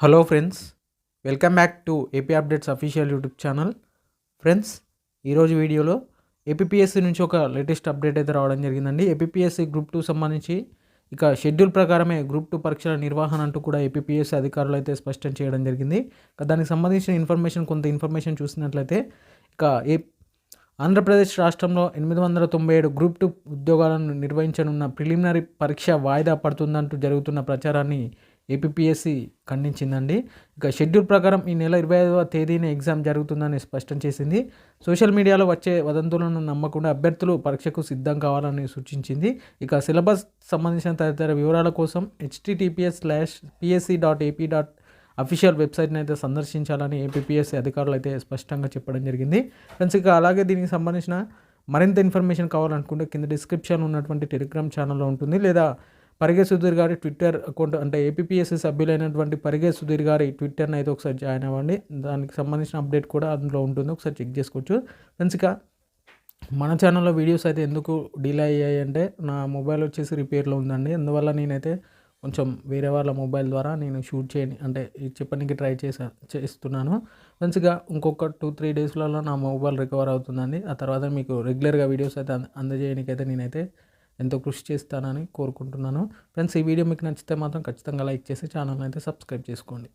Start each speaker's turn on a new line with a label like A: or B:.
A: Hello friends welcome back to AP updates official YouTube channel. Friends ఈరోజు వీడియోలో APSC నుంచి ఒక లేటెస్ట్ అప్డేట్ అయితే రావడం జరిగిందండి. ఏపీఎస్సి గ్రూప్ టూ సంబంధించి ఇక షెడ్యూల్ ప్రకారమే గ్రూప్ టూ పరీక్షల నిర్వహణ అంటూ కూడా ఏపీఎస్సి అధికారులు అయితే స్పష్టం చేయడం జరిగింది. ఇక దానికి సంబంధించిన ఇన్ఫర్మేషన్ కొంత ఇన్ఫర్మేషన్ చూసినట్లయితే ఇక ఏ ఆంధ్రప్రదేశ్ రాష్ట్రంలో ఎనిమిది వందల తొంభై ఏడు గ్రూప్ టూ ఉద్యోగాలను నిర్వహించనున్న ప్రిలిమినరీ పరీక్ష వాయిదా పడుతుందంటూ జరుగుతున్న ప్రచారాన్ని ఏపీఎస్సి ఖండించిందండి. ఇక షెడ్యూల్ ప్రకారం ఈ నెల ఇరవై ఐదవ తేదీన ఎగ్జామ్ జరుగుతుందని స్పష్టం చేసింది. సోషల్ మీడియాలో వచ్చే వదంతులను నమ్మకుండా అభ్యర్థులు పరీక్షకు సిద్ధం కావాలని సూచించింది. ఇక సిలబస్ సంబంధించిన తదితర వివరాల కోసం HTTPS slash PSC dot AP dot official వెబ్సైట్ని అయితే సందర్శించాలని ఏపీఎస్సి అధికారులు అయితే స్పష్టంగా చెప్పడం జరిగింది. ఫ్రెండ్స్ ఇక అలాగే దీనికి సంబంధించిన మరింత ఇన్ఫర్మేషన్ కావాలనుకుంటే కింద డిస్క్రిప్షన్ ఉన్నటువంటి టెలిగ్రామ్ ఛానల్లో ఉంటుంది. లేదా పరిగే సుధీర్ గారి ట్విట్టర్ అకౌంట్ అంటే ఏపీఎస్సీ సభ్యులైనటువంటి పరిగే సుధీర్ గారి ట్విట్టర్ని అయితే ఒకసారి జాయిన్ అవ్వండి. దానికి సంబంధించిన అప్డేట్ కూడా అందులో ఉంటుంది. ఒకసారి చెక్ చేసుకోవచ్చు. ఫ్రెండ్స్ ఇక మన ఛానల్లో వీడియోస్ అయితే ఎందుకు డిలే అయ్యాయి అంటే నా మొబైల్ వచ్చేసి రిపేర్లో ఉందండి. అందువల్ల నేనైతే కొంచెం వేరే వాళ్ళ మొబైల్ ద్వారా నేను షూట్ చేయని అంటే చెప్పడానికి ట్రై చేసా చేస్తున్నాను. మంచిగా ఇంకొక టూ త్రీ డేస్లలో నా మొబైల్ రికవర్ అవుతుందండి. ఆ తర్వాత మీకు రెగ్యులర్గా వీడియోస్ అయితే అంద అయితే నేనైతే ఎంతో కృషి చేస్తానని కోరుకుంటున్నాను. ఫ్రెండ్స్ ఈ వీడియో మీకు నచ్చితే మాత్రం ఖచ్చితంగా లైక్ చేసి ఛానల్ అయితే సబ్స్క్రైబ్ చేసుకోండి.